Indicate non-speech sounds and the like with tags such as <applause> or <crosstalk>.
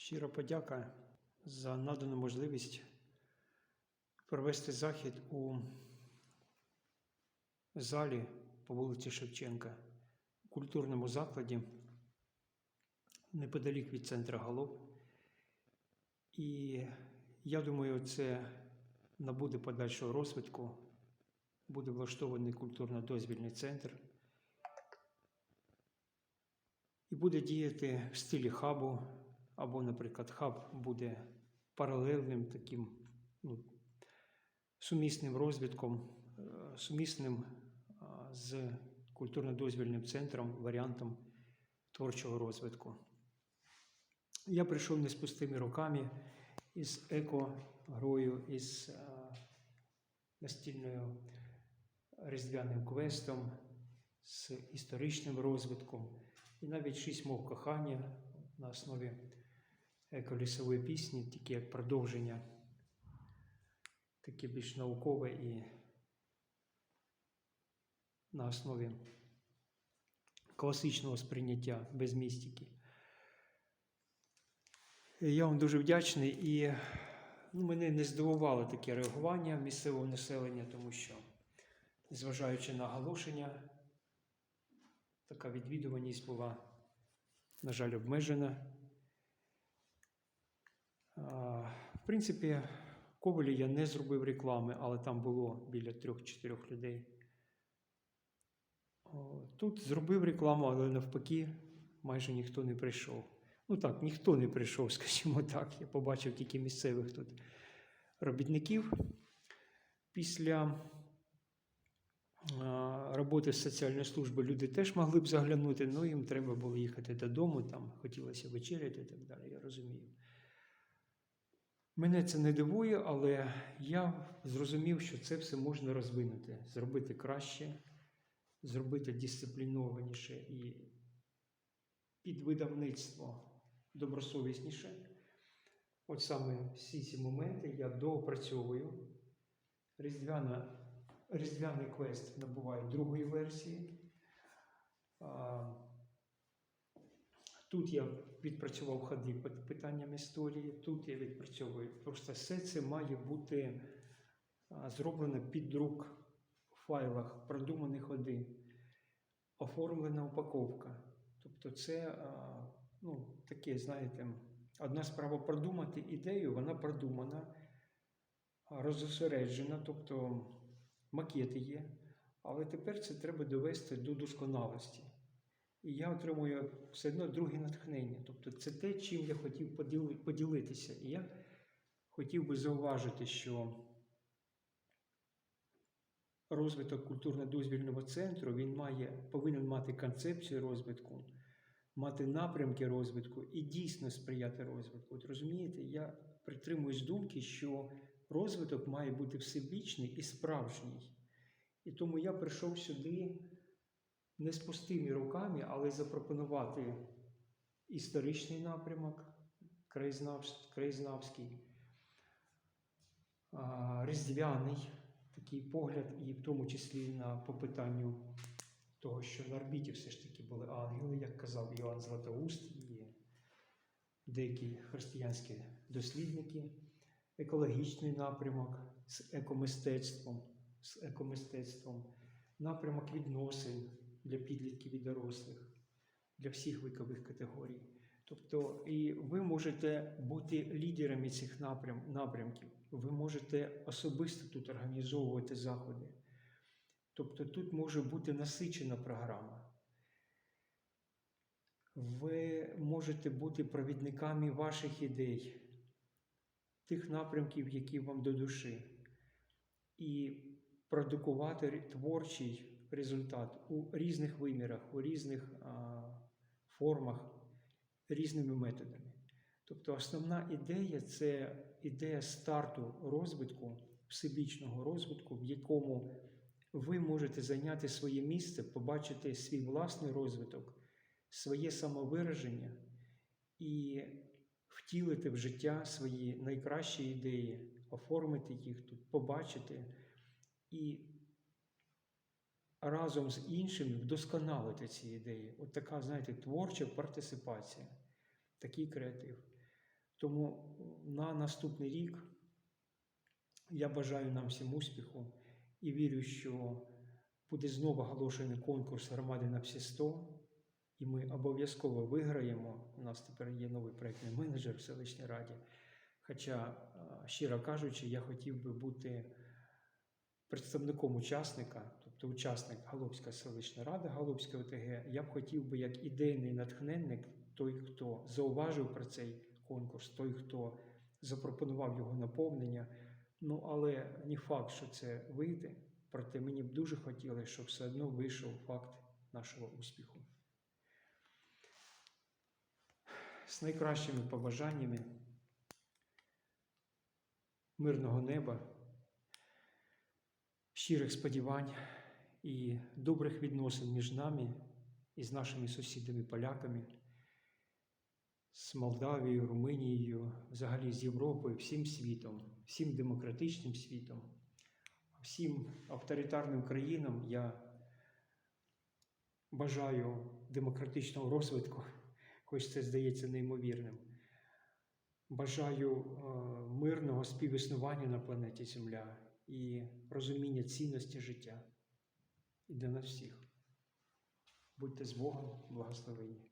Щира подяка за надану можливість провести захід у залі по вулиці Шевченка, у культурному закладі неподалік від центра Галоп. І я думаю, це набуде подальшого розвитку. Буде влаштований культурно-дозвільний центр і буде діяти в стилі хабу, або, наприклад, хаб буде паралельним таким ну, сумісним розвитком, е, сумісним з культурно-дозвільним центром, варіантом творчого розвитку. Я прийшов не з пустими руками із еко-грою, із е, настільною різдвяним квестом, з історичним розвитком, і навіть шість мов кохання на основі еколісової пісні, тільки як продовження, таке більш наукове і на основі класичного сприйняття без містики. Я вам дуже вдячний і ну, мене не здивувало таке реагування місцевого населення, тому що, незважаючи на оголошення, така відвідуваність була, на жаль, обмежена. В принципі, Ковалі я не зробив реклами, але там було біля трьох-чотирьох людей. Тут зробив рекламу, але навпаки, майже ніхто не прийшов. Ну так, ніхто не прийшов, <laughs> скажімо так. Я побачив тільки місцевих тут робітників. Після роботи з соціальної служби люди теж могли б заглянути, але їм треба було їхати додому, там хотілося вечеряти і так далі. Я розумію. Мене це не дивує, але я зрозумів, що це все можна розвинути, зробити краще, зробити дисциплінованіше і під видавництво добросовісніше. От саме всі ці моменти я доопрацьовую. Різдвяна, Різдвяний квест набуває другої версії. Тут я відпрацював ходи під питанням історії, тут я відпрацьовую. Просто все це має бути зроблено під друк в файлах, продумані ходи, оформлена упаковка. Тобто, це ну, таке, знаєте, одна справа продумати ідею, вона продумана, розосереджена, тобто макети є. Але тепер це треба довести до досконалості. І я отримую все одно друге натхнення. Тобто це те, чим я хотів поділи- поділитися. І я хотів би зауважити, що розвиток культурно-дозвільного центру він має, повинен мати концепцію розвитку, мати напрямки розвитку і дійсно сприяти розвитку. От розумієте, я притримуюсь думки, що розвиток має бути всебічний і справжній. І тому я прийшов сюди не з пустими руками, але запропонувати історичний напрямок, краєзнавський, різдвяний такий погляд, і в тому числі на по питанню того, що на орбіті все ж таки були ангели, як казав Іоанн Златоуст і деякі християнські дослідники, екологічний напрямок з екомистецтвом, з екомистецтвом, напрямок відносин для підлітків і дорослих, для всіх вікових категорій. Тобто, і ви можете бути лідерами цих напрям, напрямків, ви можете особисто тут організовувати заходи. Тобто тут може бути насичена програма. Ви можете бути провідниками ваших ідей, тих напрямків, які вам до душі, і продукувати творчий результат у різних вимірах, у різних формах, різними методами. Тобто основна ідея це ідея старту розвитку, всебічного розвитку, в якому ви можете зайняти своє місце, побачити свій власний розвиток, своє самовираження і втілити в життя свої найкращі ідеї, оформити їх тут, побачити і разом з іншими вдосконалити ці ідеї. От така, знаєте, творча партисипація, такий креатив. Тому на наступний рік я бажаю нам всім успіху і вірю, що буде знову оголошений конкурс громади на всі 100, і ми обов'язково виграємо. У нас тепер є новий проєктний менеджер в селищній раді. Хоча, е, щиро кажучи, я хотів би бути представником учасника, тобто учасник Галопська селищна рада, Галопська ОТГ, я б хотів би як ідейний натхненник, той, хто зауважив про цей конкурс, той, хто запропонував його наповнення. Ну, але не факт, що це вийде. Проте мені б дуже хотілося, щоб все одно вийшов факт нашого успіху. З найкращими побажаннями мирного неба, щирих сподівань і добрих відносин між нами і з нашими сусідами-поляками, з Молдавією, Румунією, взагалі з Європою, всім світом, всім демократичним світом, всім авторитарним країнам я бажаю демократичного розвитку, хоч це здається неймовірним. Бажаю е, мирного співіснування на планеті Земля і розуміння цінності життя і для нас всіх. Будьте з Богом благословені.